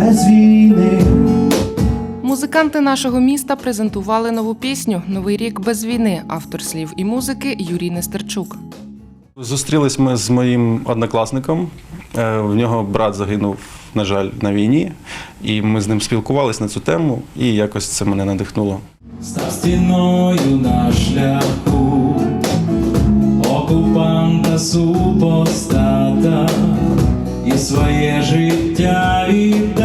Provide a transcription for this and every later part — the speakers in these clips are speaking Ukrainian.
без війни. Музиканти нашого міста презентували нову пісню Новий рік без війни. Автор слів і музики Юрій Нестерчук. Зустрілись ми з моїм однокласником. Е, В нього брат загинув, на жаль, на війні, і ми з ним спілкувалися на цю тему, і якось це мене надихнуло. Став стіною на шляху окупанта супостата і своє життя віддав,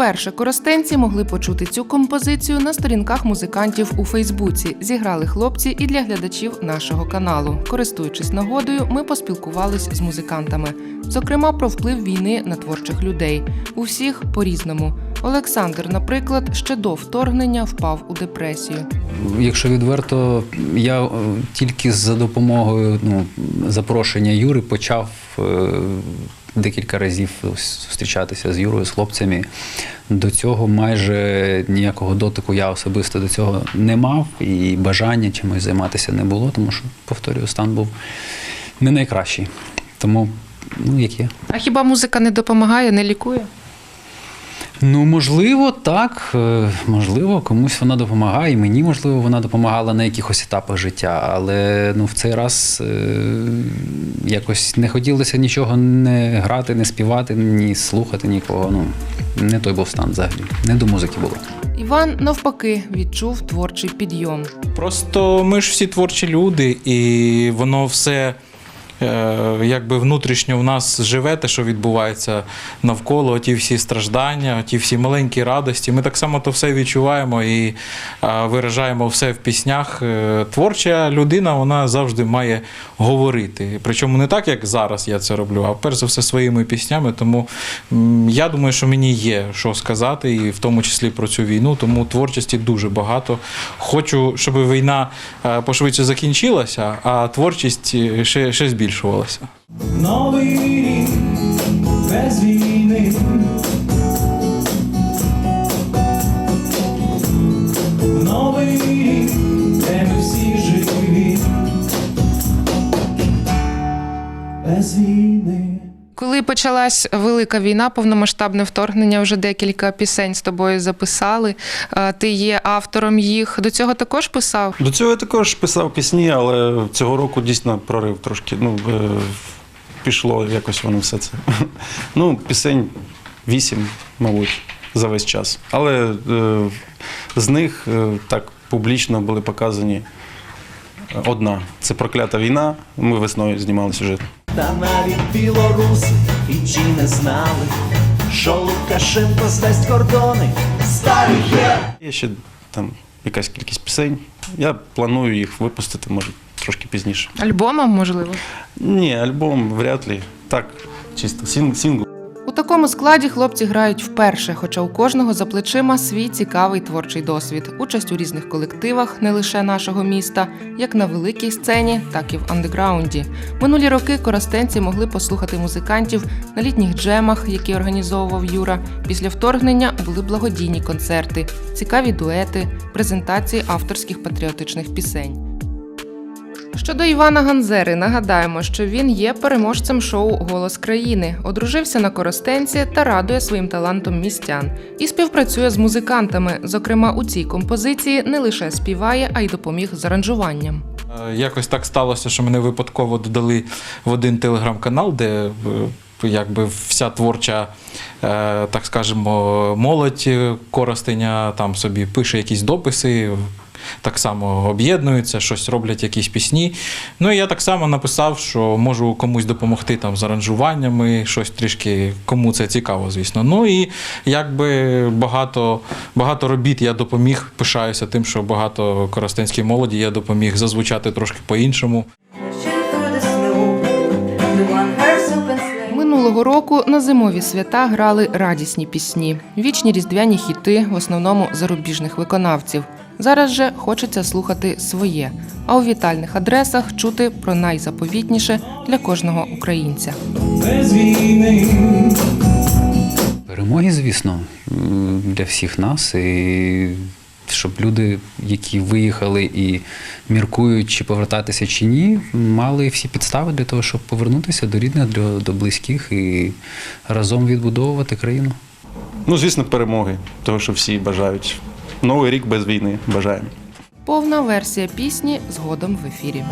Вперше коростенці могли почути цю композицію на сторінках музикантів у Фейсбуці. Зіграли хлопці і для глядачів нашого каналу. Користуючись нагодою, ми поспілкувались з музикантами, зокрема про вплив війни на творчих людей. У всіх по-різному. Олександр, наприклад, ще до вторгнення впав у депресію. Якщо відверто, я е, тільки за допомогою ну, запрошення Юри почав е, декілька разів зустрічатися з Юрою, з хлопцями. До цього майже ніякого дотику я особисто до цього не мав і бажання чимось займатися не було, тому що, повторюю, стан був не найкращий. Тому, ну, як є. А хіба музика не допомагає, не лікує? Ну, можливо, так. Е, Можливо, комусь вона допомагає. і Мені, можливо, вона допомагала на якихось етапах життя. Але ну, в цей раз е, якось не хотілося нічого не грати, не співати, ні слухати нікого. Ну, не той був стан взагалі. Не до музики було. Іван навпаки відчув творчий підйом. Просто ми ж всі творчі люди, і воно все. Е, Якби внутрішньо в нас живе те, що відбувається навколо, ті всі страждання, ті всі маленькі радості. Ми так само то все відчуваємо і е, виражаємо все в піснях. Е, Творча людина вона завжди має говорити. Причому не так, як зараз я це роблю, а перш за все своїми піснями. Тому я думаю, що мені є що сказати, і в тому числі про цю війну. Тому творчості дуже багато. Хочу, щоб війна пошвидше закінчилася, а творчість ще, ще збільшувалася. Новий рік без війни. Новий рік, де ми всі живі. Без війни. Коли почалась велика війна, повномасштабне вторгнення, вже декілька пісень з тобою записали. Е, Ти є автором їх. До цього також писав. До цього я також писав пісні, але цього року дійсно прорив трошки. Ну, е, пішло якось воно все це. Ну, пісень вісім, мабуть, за весь час. Але е, з них так публічно були показані одна. Це проклята війна. Ми весною знімали сюжет. Та навіть білоруси і чи не знали, що Лукашенко здасть кордони, старі є. Є ще там якась кількість пісень. Я планую їх випустити, може, трошки пізніше. Альбомом, можливо. Ні, альбом вряд ли. Так, чисто сін- сингл. У такому складі хлопці грають вперше, хоча у кожного за плечима свій цікавий творчий досвід. Участь у різних колективах, не лише нашого міста, як на великій сцені, так і в андеграунді. Минулі роки коростенці могли послухати музикантів на літніх джемах, які організовував Юра. Після вторгнення були благодійні концерти, цікаві дуети, презентації авторських патріотичних пісень. Щодо Івана Ганзери, нагадаємо, що він є переможцем шоу Голос країни, одружився на коростенці та радує своїм талантом містян і співпрацює з музикантами. Зокрема, у цій композиції не лише співає, а й допоміг з аранжуванням. Е, Якось так сталося, що мене випадково додали в один телеграм-канал, де е, якби вся творча, е, так скажемо, молодь Коростеня там собі пише якісь дописи. Так само об'єднуються, щось роблять, якісь пісні. Ну і я так само написав, що можу комусь допомогти там з аранжуваннями, щось трішки кому це цікаво, звісно. Ну і якби багато, багато робіт я допоміг, пишаюся тим, що багато коростенській молоді я допоміг зазвучати трошки по-іншому. Минулого року на зимові свята грали радісні пісні, вічні різдвяні хіти, в основному зарубіжних виконавців. Зараз же хочеться слухати своє, а у вітальних адресах чути про найзаповітніше для кожного українця. Без війни. Перемоги, звісно, для всіх нас, і щоб люди, які виїхали і міркують, чи повертатися чи ні, мали всі підстави для того, щоб повернутися до рідних, до близьких і разом відбудовувати країну. Ну, звісно, перемоги, того, що всі бажають новий рік без війни. Бажаємо. Повна версія пісні згодом в ефірі.